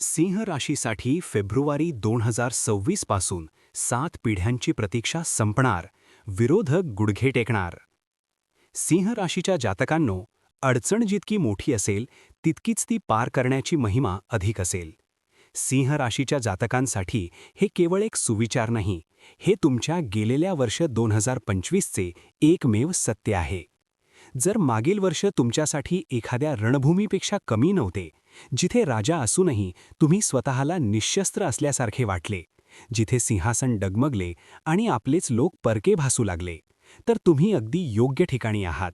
सिंह राशीसाठी February दोन हजार सव्वीसपासून सात पिढ्यांची प्रतीक्षा संपणार विरोधक गुडघे टेकणार. सिंह राशीच्या जातकांनो अडचण जितकी मोठी असेल तितकीच ती पार करण्याची महिमा अधिक असेल. सिंह राशीच्या जातकांसाठी हे केवळ एक सुविचार नाही हे तुमच्या गेलेल्या वर्ष दोन हजार पंचवीसचे एकमेव सत्य आहे. जर मागील वर्ष तुमच्यासाठी एखाद्या रणभूमीपेक्षा कमी नव्हते जिथे राजा असूनही तुम्ही स्वतःला निशस्त्र असल्यासारखे वाटले जिथे सिंहासन डगमगले आणि आपलेच लोक परके भासू लागले तर तुम्ही अगदी योग्य ठिकाणी आहात.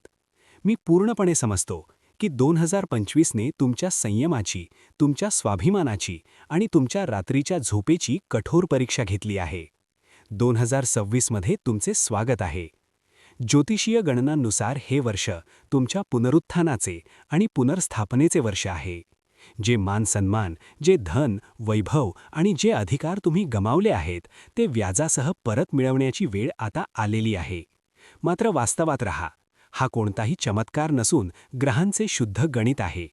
मी पूर्णपणे समजतो की दोन हजार पंचवीसने तुमच्या संयमाची तुमच्या स्वाभिमानाची आणि तुमच्या रात्रीच्या झोपेची कठोर परीक्षा घेतली आहे. दोन हजार सव्वीसमध्ये तुमचे स्वागत आहे. ज्योतिषीय गणनांनुसार हे वर्ष तुमच्या पुनरुत्थानाचे आणि पुनर्स्थापनेचे वर्ष आहे. जे मानसन्मान जे धन वैभव आणि जे अधिकार तुम्ही गमावले आहेत ते व्याजासह परत मिळवण्याची वेळ आता आलेली आहे. मात्र वास्तवात रहा हा कोणताही चमत्कार नसून ग्रहांचे शुद्ध गणित आहे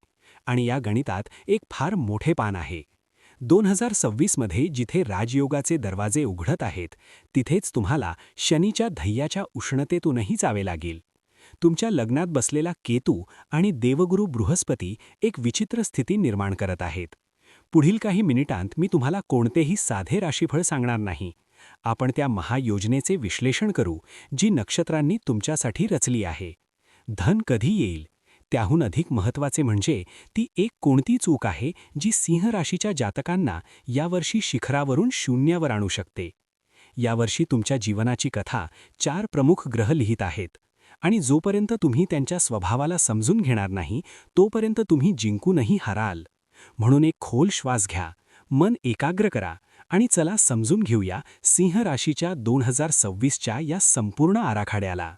आणि या गणितात एक फार मोठे पान आहे. दोन हजार सव्वीसमध्ये जिथे राजयोगाचे दरवाजे उघडत आहेत तिथेच तुम्हाला शनीच्या धैयाच्या उष्णतेतूनही जावे लागेल. तुमच्या लग्नात बसलेला केतू आणि देवगुरू बृहस्पती एक विचित्र स्थिती निर्माण करत आहेत. पुढील काही मिनिटांत मी तुम्हाला कोणतेही साधे राशीफळ सांगणार नाही. आपण त्या महायोजनेचे विश्लेषण करू जी नक्षत्रांनी तुमच्यासाठी रचली आहे. धन कधी येईल? त्याहून अधिक महत्त्वाचे म्हणजे ती एक कोणती चूक आहे जी सिंह राशीच्या जातकांना यावर्षी शिखरावरून शून्यावर आणू शकते? यावर्षी तुमच्या जीवनाची कथा चार प्रमुख ग्रह लिहित आहेत. आणि जोपर्यंत तुम्ही त्यांच्या स्वभावाला समजून घेणार नाही तोपर्यंत तुम्ही जिंकूनही हराल. म्हणून एक खोल श्वास घ्या मन एकाग्र करा आणि चला समजून घेऊया सिंह राशीच्या दोन हजार सव्वीसच्या या संपूर्ण आराखड्याला.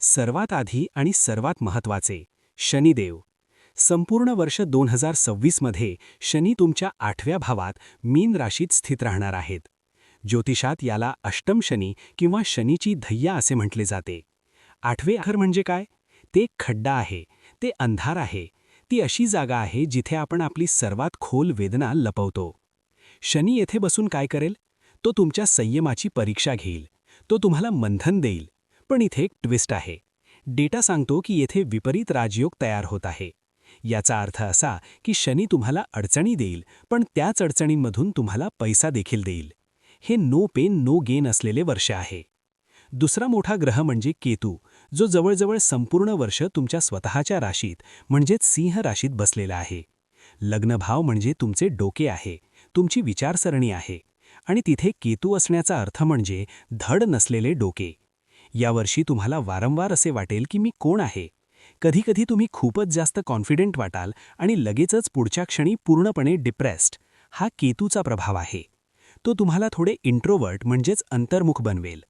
सर्वात आधी आणि सर्वात महत्त्वाचे शनिदेव. संपूर्ण वर्ष दोन हजार सव्वीसमध्ये शनी तुमच्या आठव्या भावात मीन राशीत स्थित राहणार आहेत. ज्योतिषात याला अष्टम शनी किंवा शनीची धय्या असे म्हटले जाते. आठवे अखर म्हणजे काय? ते खड्डा आहे ते अंधार आहे ती अशी जागा आहे जिथे आपण आपली सर्वात खोल वेदना लपवतो. शनी येथे बसून काय करेल? तो तुमच्या संयमाची परीक्षा घेईल तो तुम्हाला मंथन देईल. पण इथे एक ट्विस्ट आहे. डेटा सांगतो की येथे विपरीत राजयोग तयार होत आहे. याचा अर्थ असा की शनी तुम्हाला अडचणी देईल पण त्याच अडचणींमधून तुम्हाला पैसा देखील देईल. हे नो पेन नो गेन असलेले वर्ष आहे. दुसरा मोठा ग्रह म्हणजे केतू जो जवळजवळ संपूर्ण वर्ष तुमच्या स्वतःच्या राशीत म्हणजेच सिंह राशीत बसलेला आहे. लग्नभाव म्हणजे तुमचे डोके आहे तुमची विचारसरणी आहे आणि तिथे केतू असण्याचा अर्थ म्हणजे धड नसलेले डोके. यावर्षी तुम्हाला वारंवार असे वाटेल की मी कोण आहे. कधीकधी तुम्ही खूपच जास्त कॉन्फिडेंट वाटाल आणि लगेचच पुढच्या क्षणी पूर्णपणे डिप्रेस्ड हा केतूचा प्रभाव आहे. तो तुम्हाला थोडे इंट्रोवर्ट म्हणजेच अंतर्मुख बनवेल.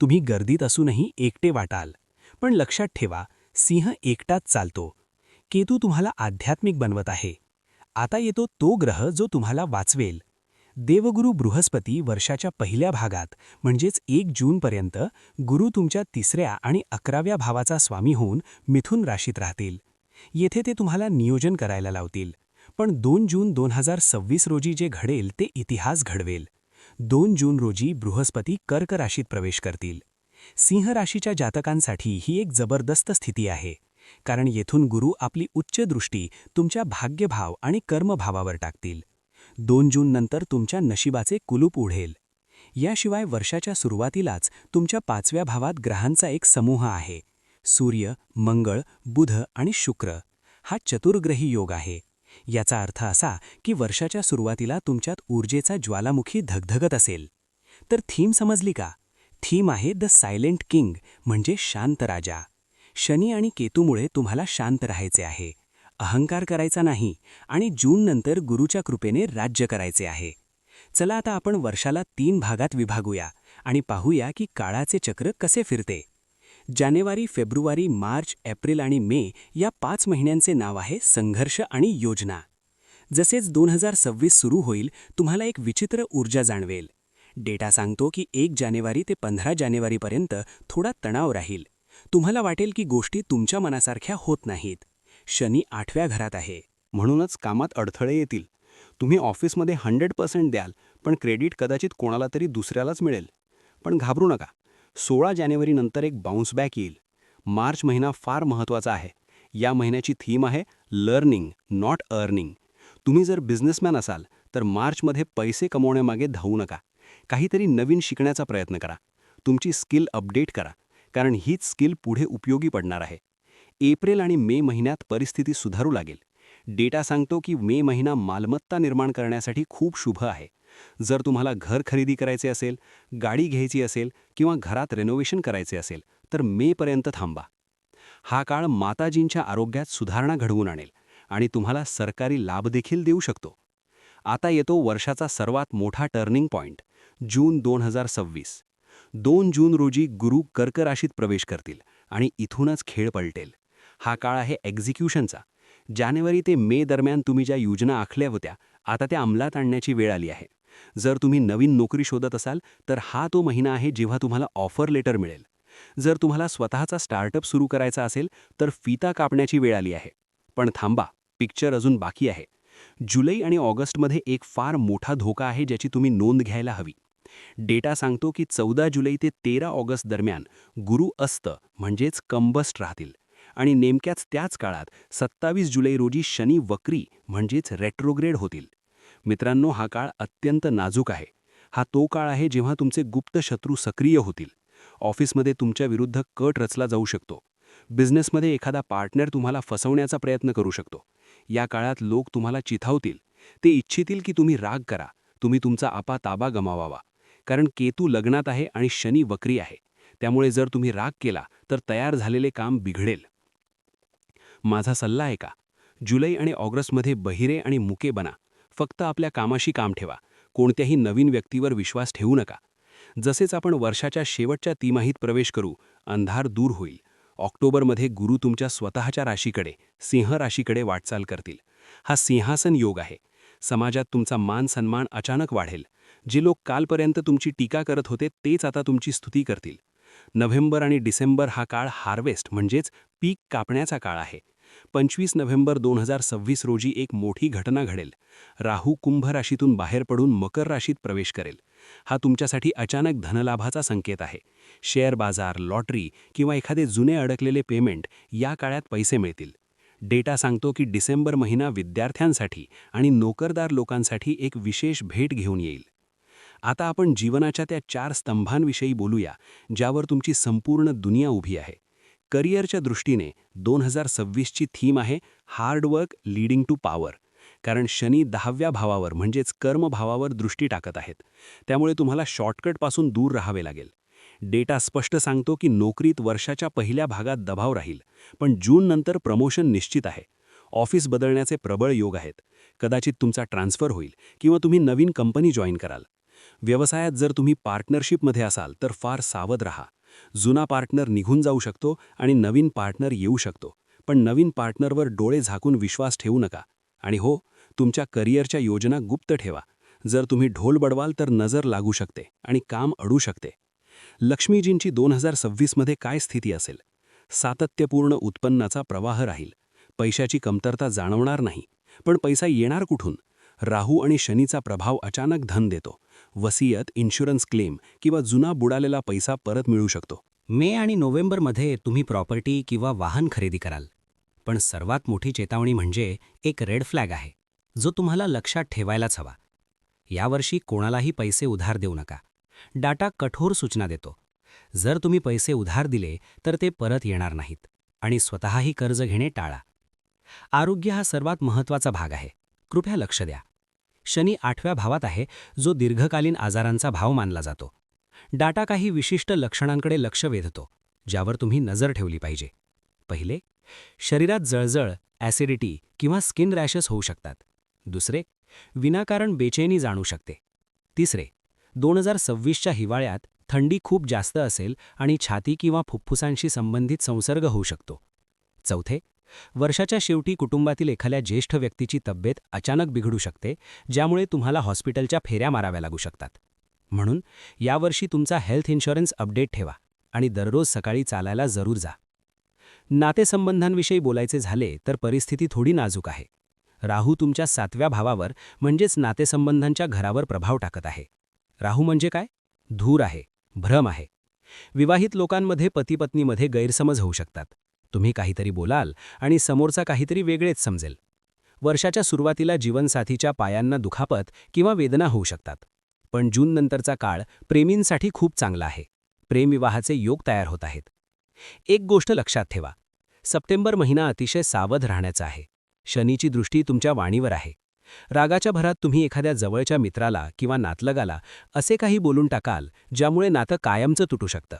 तुम्ही गर्दीत असूनही एकटे वाटाल. पण लक्षात ठेवा सिंह एकटाच चालतो. केतू तुम्हाला आध्यात्मिक बनवत आहे. आता येतो तो ग्रह जो तुम्हाला वाचवेल. देवगुरु बृहस्पती वर्षाच्या पहिल्या भागात म्हणजेच एक जूनपर्यंत गुरु तुमच्या तिसऱ्या आणि अकराव्या भावाचा स्वामी होऊन मिथुन राशीत राहतील. येथे ते तुम्हाला नियोजन करायला लावतील. पण दोन जून दोन हजार सव्वीस रोजी जे घडेल ते इतिहास घडवेल. दोन जून रोजी बृहस्पती कर्क राशीत प्रवेश करतील. सिंह राशीच्या जातकांसाठी ही एक जबरदस्त स्थिती आहे कारण येथून गुरु आपली उच्च दृष्टी तुमच्या भाग्यभाव आणि कर्मभावावर टाकतील. दोन जून नंतर तुमच्या नशिबाचे कुलूप उढेल याशिवाय वर्षाच्या सुरुवातीलाच तुमच्या पाचव्या भावात ग्रहांचा एक समूह आहे. सूर्य मंगळ बुध आणि शुक्र हा चतुर्ग्रही योग आहे. याचा अर्थ असा की वर्षाच्या सुरुवातीला तुमच्यात ऊर्जेचा ज्वालामुखी धगधगत असेल. तर थीम समजली का? थीम आहे द सायलेंट किंग म्हणजे शांत राजा. शनी आणि केतूमुळे तुम्हाला शांत राहायचे आहे. अहंकार करायचा नाही आणि जूननंतर गुरुच्या कृपेने राज्य करायचे आहे. चला आता आपण वर्षाला तीन भागात विभागूया आणि पाहूया की काळाचे चक्र कसे फिरते. जानेवारी फेब्रुवारी मार्च एप्रिल आणि मे या पाच महिन्यांचे नाव आहे संघर्ष आणि योजना. जसेच दोन हजार सव्वीस सुरू होईल तुम्हाला एक विचित्र ऊर्जा जाणवेल. डेटा सांगतो की एक जानेवारी ते पंधरा जानेवारीपर्यंत थोडा तणाव राहील. तुम्हाला वाटेल की गोष्टी तुमच्या मनासारख्या होत नाहीत. शनी आठव्या घरात आहे. म्हणूनच कामात अडथळे येतील. तुम्ही ऑफिसमध्ये हंड्रेड पर्सेंट द्याल पण क्रेडिट कदाचित कोणाला तरी दुसऱ्यालाच मिळेल. पण घाबरू नका. सोळा जानेवारीनंतर एक बाउन्स बॅक येईल. मार्च महिना फार महत्त्वाचा आहे. या महिन्याची थीम आहे लर्निंग नॉट अर्निंग तुम्ही जर बिझनेसमॅन असाल तर मार्चमध्ये पैसे कमवण्यामागे धावू नका. काहीतरी नवीन शिकण्याचा प्रयत्न करा. तुमची स्किल अपडेट करा कारण हीच स्किल पुढे उपयोगी पडणार आहे. एप्रिल आणि मे महिन्यात परिस्थिती सुधारू लागेल. डेटा सांगतो की मे महिना मालमत्ता निर्माण करण्यासाठी खूप शुभ आहे. जर तुम्हाला घर खरेदी करायचे असेल गाडी घ्यायची असेल किंवा घरात रेनोव्हेशन करायचे असेल तर मेपर्यंत थांबा. हा काळ माताजींच्या आरोग्यात सुधारणा घडवून आणेल आणि तुम्हाला सरकारी लाभ देखील देऊ शकतो. आता येतो वर्षाचा सर्वात मोठा टर्निंग पॉइंट जून दोन हजार सव्वीस. दोन जून रोजी गुरु कर्क राशीत प्रवेश करतील आणि इथूनच खेळ पलटेल. हा काळ आहे एक्झिक्युशनचा जानेवारी ते मे दरम्यान तुम्ही ज्या योजना आखल्या होत्या आता त्या अंमलात आणण्याची वेळ आली आहे. जर तुम्ही नवीन नोकरी शोधत असाल तर हा तो महिना आहे जेव्हा तुम्हाला ऑफर लेटर मिळेल. जर तुम्हाला स्वतःचा स्टार्टअप सुरू करायचा असेल तर फिता कापण्याची वेळ आली आहे. पण थांबा पिक्चर अजून बाकी आहे. जुलै आणि ऑगस्टमध्ये एक फार मोठा धोका आहे ज्याची तुम्ही नोंद घ्यायला हवी. डेटा सांगतो की चौदा जुलै ते तेरा ऑगस्ट दरम्यान गुरु अस्त म्हणजेच कंबस्ट राहतील. आणि नेमक्याच त्याच काळात सत्तावीस जुलै रोजी शनी वक्री म्हणजेच रेट्रोग्रेड होतील. मित्रांनो हा काळ अत्यंत नाजूक आहे. हा तो काळ आहे जेव्हा तुमचे गुप्त शत्रू सक्रिय होतील. ऑफिसमध्ये तुमच्या विरुद्ध कट रचला जाऊ शकतो. बिझनेसमध्ये एखादा पार्टनर तुम्हाला फसवण्याचा प्रयत्न करू शकतो. या काळात लोक तुम्हाला चिथावतील. ते इच्छितील की तुम्ही राग करा. तुम्ही तुमचा आपा ताबा गमावावा. कारण केतू लग्नात आहे आणि शनी वक्री आहे. त्यामुळे जर तुम्ही राग केला तर तयार झालेले काम बिघडेल. माझा सल्ला आहे का? जुलै आणि ऑगस्टमध्ये बहिरे आणि मुके बना. फक्त आपल्या कामाशी काम ठेवा. कोणत्याही नवीन व्यक्तीवर विश्वास ठेवू नका. जसेच आपण वर्षाच्या शेवटच्या तिमाहीत प्रवेश करू अंधार दूर होईल. ऑक्टोबरमध्ये गुरु तुमच्या स्वतःच्या राशीकडे सिंह राशीकडे वाटचाल करतील. हा सिंहासन योग आहे. समाजात तुमचा मान सन्मान अचानक वाढेल. जे लोक कालपर्यंत तुमची टीका करत होते तेच आता तुमची स्तुती करतील. नोव्हेंबर आणि डिसेंबर हा काळ हार्वेस्ट म्हणजेच पीक कापण्याचा काळ आहे. पंचवीस नोव्हेंबर दोन हजार सव्वीस रोजी एक मोठी घटना घडेल. राहू कुंभ राशीतून बाहेर पडून मकर राशीत प्रवेश करेल. हा तुमच्यासाठी अचानक धनलाभाचा संकेत आहे. शेअर बाजार लॉटरी किंवा एखादे जुने अडकलेले पेमेंट या काळात पैसे मिळतील. डेटा सांगतो की डिसेंबर महिना विद्यार्थ्यांसाठी आणि नोकरदार लोकांसाठी एक विशेष भेट घेऊन येईल. आता आपण जीवनाच्या त्या चार स्तंभांविषयी बोलूया ज्यावर तुमची संपूर्ण दुनिया उभी आहे. करिअरच्या दृष्टीने दोन हजार सव्वीसची थीम आहे hard work leading to power. कारण शनी दहाव्या भावावर म्हणजेच कर्मभावावर दृष्टी टाकत आहेत. त्यामुळे तुम्हाला शॉर्टकटपासून दूर राहावे लागेल. डेटा स्पष्ट सांगतो की नोकरीत वर्षाच्या पहिल्या भागात दबाव राहील पण जूननंतर प्रमोशन निश्चित आहे. ऑफिस बदलण्याचे प्रबळ योग आहेत. कदाचित तुमचा ट्रान्सफर होईल किंवा तुम्ही नवीन कंपनी जॉईन कराल. व्यवसायात जर तुम्ही पार्टनरशिपमध्ये असाल तर फार सावध रहा. जुना पार्टनर निघून जाऊ शकतो आणि नवीन पार्टनर येऊ शकतो. पण नवीन पार्टनरवर डोळे झाकून विश्वास ठेवू नका. आणि हो तुमच्या करिअरच्या योजना गुप्त ठेवा. जर तुम्ही ढोल बडवाल तर नजर लागू शकते आणि काम अडू शकते. लक्ष्मीजींची दोन हजार सव्वीसमध्ये काय स्थिती असेल? सातत्यपूर्ण उत्पन्नाचा प्रवाह राहील. पैशाची कमतरता जाणवणार नाही. पण पैसा येणार कुठून? राहू आणि शनीचा प्रभाव अचानक धन देतो. वसियत इन्शुरन्स क्लेम किंवा जुना बुडालेला पैसा परत मिळू शकतो. मे आणि नोव्हेंबरमध्ये तुम्ही प्रॉपर्टी किंवा वाहन खरेदी कराल. पण सर्वात मोठी चेतावणी म्हणजे एक रेड फ्लॅग आहे. जो तुम्हाला लक्षात ठेवायलाच हवा. यावर्षी कोणालाही पैसे उधार देऊ नका. डाटा कठोर सूचना देतो. जर तुम्ही पैसे उधार दिले तर ते परत येणार नाहीत. आणि स्वतःही कर्ज घेणे टाळा. आरोग्य हा सर्वात महत्त्वाचा भाग आहे. कृपया लक्ष द्या. शनी आठव्या भावात आहे जो दीर्घकालीन आजारांचा भाव मानला जातो. डाटा काही विशिष्ट लक्षणांकडे लक्ष वेधतो ज्यावर तुम्ही नजर ठेवली पाहिजे. पहिले शरीरात जळजळ ॲसिडिटी किंवा स्किन रॅशेस होऊ शकतात. दुसरे विनाकारण बेचैनी जाणू शकते. तिसरे दोन हजार सव्वीसच्या हिवाळ्यात थंडी खूप जास्त असेल आणि छाती किंवा फुफ्फुसांशी संबंधित संसर्ग होऊ शकतो. चौथे वर्षाच्या शेवटी कुटुंबातील एखाद्या ज्येष्ठ व्यक्तीची तब्येत अचानक बिघडू शकते ज्यामुळे तुम्हाला हॉस्पिटलच्या फेऱ्या माराव्या लागू शकतात. म्हणून यावर्षी तुमचा हेल्थ इन्शुरन्स अपडेट ठेवा आणि दररोज सकाळी चालायला जरूर जा. नातेसंबंधांविषयी बोलायचे झाले तर परिस्थिती थोडी नाजूक आहे. राहू तुमच्या सातव्या भावावर म्हणजेच नातेसंबंधांच्या घरावर प्रभाव टाकत आहे. राहू म्हणजे काय? धूर आहे भ्रम आहे. विवाहित लोकांमध्ये पतीपत्नीमध्ये गैरसमज होऊ शकतात. तुम्ही काहीतरी बोलाल आणि समोरचा काहीतरी वेगळेच समजेल. वर्षाच्या सुरुवातीला जीवनसाथीच्या पायांना दुखापत किंवा वेदना होऊ शकतात. पण जूननंतरचा काळ प्रेमींसाठी खूप चांगला आहे. प्रेमविवाहाचे योग तयार होत आहेत. एक गोष्ट लक्षात ठेवा. सप्टेंबर महिना अतिशय सावध राहण्याचा आहे. शनीची दृष्टी तुमच्या वाणीवर आहे. रागाच्या भरात तुम्ही एखाद्या जवळच्या मित्राला किंवा नातलगाला असे काही बोलून टाकाल ज्यामुळे नातं कायमचं तुटू शकतं.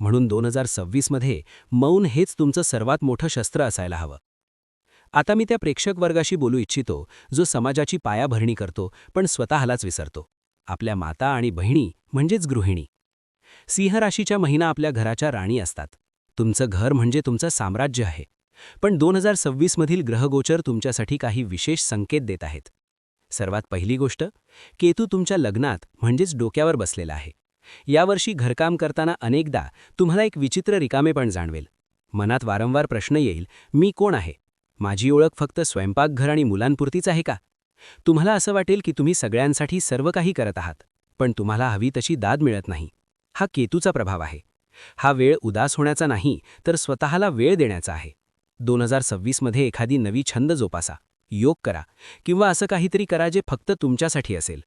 म्हणून दोन हजार सव्वीसमध्ये मौन हेच तुमचं सर्वात मोठं शस्त्र असायला हवं. आता मी त्या प्रेक्षक वर्गाशी बोलू इच्छितो जो समाजाची पायाभरणी करतो पण स्वतःलाच विसरतो. आपल्या माता आणि बहिणी म्हणजेच गृहिणी. सिंह राशीच्या महिना आपल्या घराच्या राणी असतात. तुमचं घर म्हणजे तुमचं साम्राज्य आहे. पण दोन हजार सव्वीसमधील ग्रहगोचर तुमच्यासाठी काही विशेष संकेत देत आहेत. सर्वात पहिली गोष्ट केतू तुमच्या लग्नात म्हणजेच डोक्यावर बसलेला आहे. यावर्षी घरकाम करताना अनेकदा तुम्हाला एक विचित्र रिकामेपण जाणवेल. मनात वारंवार प्रश्न येईल मी कोण आहे? माझी ओळख फक्त स्वयंपाकघर आणि मुलांपुरतीच आहे का? तुम्हाला असं वाटेल की तुम्ही सगळ्यांसाठी सर्व काही करत आहात पण तुम्हाला हवी तशी दाद मिळत नाही. हा केतूचा प्रभाव आहे. हा वेळ उदास होण्याचा नाही तर स्वतःला वेळ देण्याचा आहे. दोन हजार सव्वीसमध्ये एखादी नवी छंद जोपासा. योग करा किंवा असं काहीतरी करा जे फक्त तुमच्यासाठी असेल.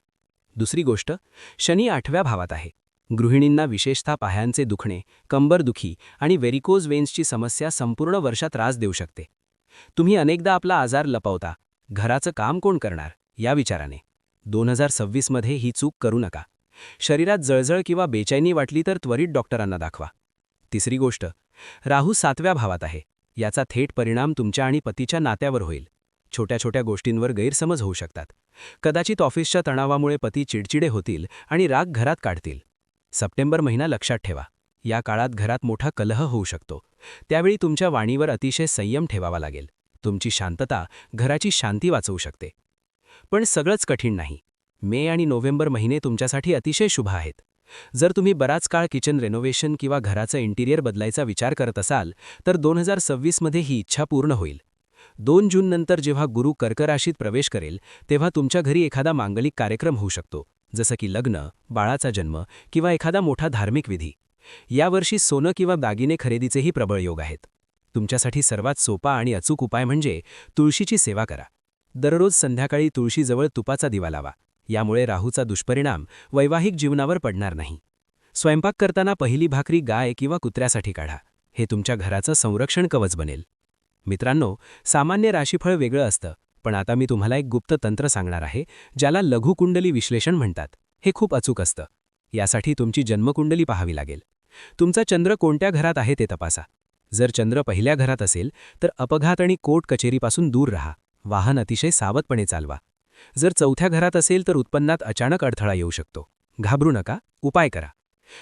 दुसरी गोष्ट शनी आठव्या भावात आहे. गृहिणींना विशेषतः पायांचे दुखणे कंबरदुखी आणि वेरिकोज वेन्सची समस्या संपूर्ण वर्षात त्रास देऊ शकते. तुम्ही अनेकदा आपला आजार लपवता. घराचं काम कोण करणार? या विचाराने. दोन हजार सव्वीसमध्ये ही चूक करू नका. शरीरात जळजळ किंवा बेचैनी वाटली तर त्वरित डॉक्टरांना दाखवा. तिसरी गोष्ट राहू सातव्या भावात आहे. याचा थेट परिणाम तुमच्या आणि पतीच्या नात्यावर होईल. छोट्या छोट्या गोष्टींवर गैरसमज होऊ शकतात. कदाचित ऑफिसच्या तणावामुळे पती चिडचिडे होतील आणि राग घरात काढतील. सप्टेंबर महिना लक्षात ठेवा. या काळात घरात मोठा कलह होऊ शकतो. त्यावेळी तुमच्या वाणीवर अतिशय संयम ठेवावा लागेल. तुमची शांतता घराची शांती वाचवू शकते. पण सगळंच कठीण नाही. मे आणि नोव्हेंबर महिने तुमच्यासाठी अतिशय शुभ आहेत. जर तुम्ही बराच काळ किचन रेनोव्हेशन किंवा घराचं इंटिरियर बदलायचा विचार करत असाल तर दोन हजार सव्वीसमध्ये ही इच्छा पूर्ण होईल. दोन जूननंतर जेव्हा गुरु कर्कराशीत प्रवेश करेल तेव्हा तुमच्या घरी एखादा मांगलिक कार्यक्रम होऊ शकतो. जसं की लग्न बाळाचा जन्म किंवा एखादा मोठा धार्मिक विधी. यावर्षी सोनं किंवा दागिने खरेदीचेही प्रबळ योग आहेत. तुमच्यासाठी सर्वात सोपा आणि अचूक उपाय म्हणजे तुळशीची सेवा करा. दररोज संध्याकाळी तुळशीजवळ तुपाचा दिवा लावा. यामुळे राहूचा दुष्परिणाम वैवाहिक जीवनावर पडणार नाही. स्वयंपाक करताना पहिली भाकरी गाय किंवा कुत्र्यासाठी काढा. हे तुमच्या घराचं संरक्षण कवच बनेल. मित्रांनो सामान्य राशीफळ वेगळं असतं. पण आता मी तुम्हाला एक गुप्त तंत्र सांगणार आहे ज्याला लघुकुंडली विश्लेषण म्हणतात. हे खूप अचूक असतं. यासाठी तुमची जन्मकुंडली पाहावी लागेल. तुमचा चंद्र कोणत्या घरात आहे ते तपासा. जर चंद्र पहिल्या घरात असेल तर अपघात आणि कोर्ट कचेरीपासून दूर राहा. वाहन अतिशय सावधपणे चालवा. जर चौथ्या घरात असेल तर उत्पन्नात अचानक अडथळा येऊ शकतो. घाबरू नका. उपाय करा.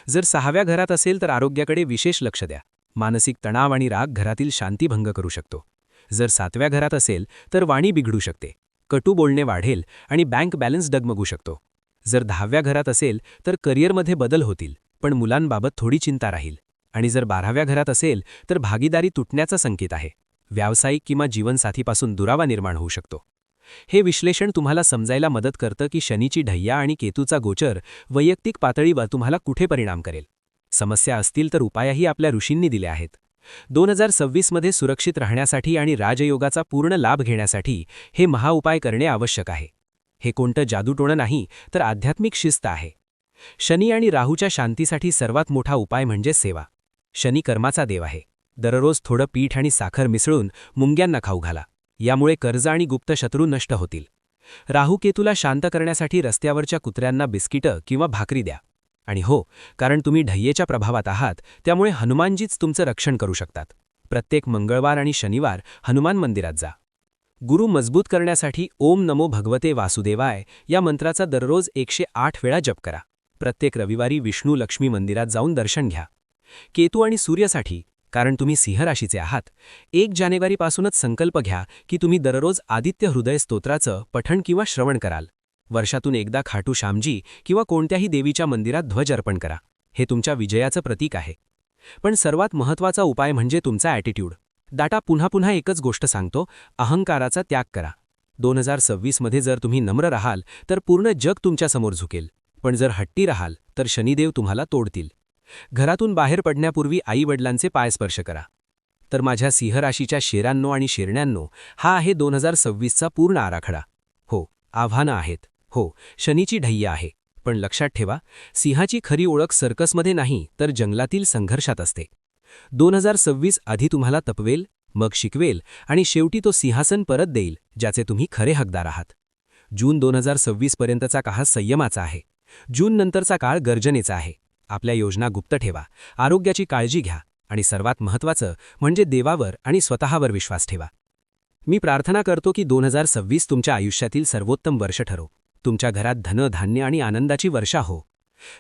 जर सहाव्या घरात असेल तर आरोग्याकडे विशेष लक्ष द्या. मानसिक तणाव आणि राग घरातील शांती भंग करू शकतो. जर सातव्या घरात असेल तर वाणी बिघडू शकते. कटू बोलणे वाढेल आणि बँक बॅलन्स डगमगू शकतो. जर दहाव्या घरात असेल तर करिअरमध्ये बदल होतील पण मुलांबाबत थोडी चिंता राहील. आणि जर बाराव्या घरात असेल तर भागीदारी तुटण्याचा संकेत आहे. व्यावसायिक किंवा जीवनसाथीपासून दुरावा निर्माण होऊ शकतो. हे विश्लेषण तुम्हाला समजायला मदत करतं की शनीची ढय्या आणि केतूचा गोचर वैयक्तिक पातळीवर तुम्हाला कुठे परिणाम करेल. समस्या असतील तर उपायही आपल्या ऋषींनी दिले आहेत. दोन हजार सव्वीसमध्ये सुरक्षित राहण्यासाठी आणि राजयोगाचा पूर्ण लाभ घेण्यासाठी हे महाउपाय करणे आवश्यक आहे. हे कोणतं जादूटोणं नाही तर आध्यात्मिक शिस्त आहे. शनी आणि राहूच्या शांतीसाठी सर्वात मोठा उपाय म्हणजे सेवा. शनी कर्माचा देव आहे. दररोज थोडं पीठ आणि साखर मिसळून मुंग्यांना खाऊ घाला. यामुळे कर्ज आणि गुप्त शत्रू नष्ट होतील. राहू केतूला शांत करण्यासाठी रस्त्यावरच्या कुत्र्यांना बिस्किटं किंवा भाकरी द्या. आणि हो कारण तुम्ही ढय्येच्या प्रभावात आहात त्यामुळे हनुमानजीच तुमचं रक्षण करू शकतात. प्रत्येक मंगळवार आणि शनिवार हनुमान मंदिरात जा. गुरु मजबूत करण्यासाठी ओम नमो भगवते वासुदेवाय या मंत्राचा दररोज एकशे आठ वेळा जप करा. प्रत्येक रविवारी विष्णू लक्ष्मी मंदिरात जाऊन दर्शन घ्या. केतू आणि सूर्यासाठी कारण तुम्ही सिंहराशीचे आहात एक जानेवारीपासूनच संकल्प घ्या की तुम्ही दररोज आदित्य हृदय स्तोत्राचं पठण किंवा श्रवण कराल. वर्षातून एकदा खाटू श्यामजी किंवा कोणत्याही देवीच्या मंदिरात ध्वज अर्पण करा. हे तुमच्या विजयाचं प्रतीक आहे. पण सर्वात महत्त्वाचा उपाय म्हणजे तुमचा ॲटिट्यूड डाटा पुन्हा पुन्हा एकच गोष्ट सांगतो अहंकाराचा त्याग करा. दोन हजार सव्वीसमध्ये जर तुम्ही नम्र राहाल तर पूर्ण जग तुमच्यासमोर झुकेल. पण जर हट्टी राहाल तर शनिदेव तुम्हाला तोडतील. घरातून बाहेर पडण्यापूर्वी आईवडिलांचे पाय स्पर्श करा. तर माझ्या सिंहराशीच्या शेरांनो आणि शेरण्यांनो हा आहे दोन हजार सव्वीसचा पूर्ण आराखडा. हो आव्हानं आहेत. हो शनीची ढय्या आहे. पण लक्षात ठेवा सिंहाची खरी ओळख सर्कसमध्ये नाही तर जंगलातील संघर्षात असते. दोन हजार सव्वीस आधी तुम्हाला तपवेल मग शिकवेल आणि शेवटी तो सिंहासन परत देईल ज्याचे तुम्ही खरे हकदार आहात. जून दोन हजार सव्वीस पर्यंतचा काळ संयमाचा आहे. जून नंतरचा काळ गर्जनेचा आहे. आपल्या योजना गुप्त ठेवा आरोग्याची काळजी घ्या आणि सर्वात महत्त्वाचं म्हणजे देवावर आणि स्वतःवर विश्वास ठेवा. मी प्रार्थना करतो की दोन हजार सव्वीस तुमच्या आयुष्यातील सर्वोत्तम वर्ष ठरो. तुमच्या घरात धन धान्य आणि आनंदाची वर्षा हो.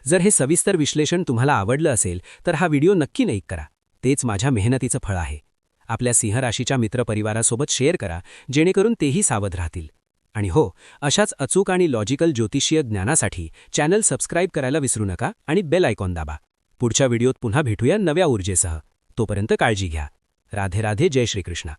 जर हे सविस्तर विश्लेषण तुम्हाला आवडलं असेल तर हा व्हिडिओ नक्की नाईक करा. तेच माझ्या मेहनतीचं फळ आहे. आपल्या सिंहराशीच्या मित्रपरिवारासोबत शेअर करा जेणेकरून तेही सावध राहतील. आणि हो अशाच अचूक आणि लॉजिकल ज्योतिषीय ज्ञानासाठी चॅनल सबस्क्राईब करायला विसरू नका आणि बेल आयकॉन दाबा. पुढच्या व्हिडिओत पुन्हा भेटूया नव्या ऊर्जेसह. तोपर्यंत काळजी घ्या. राधे राधे जय श्रीकृष्णा.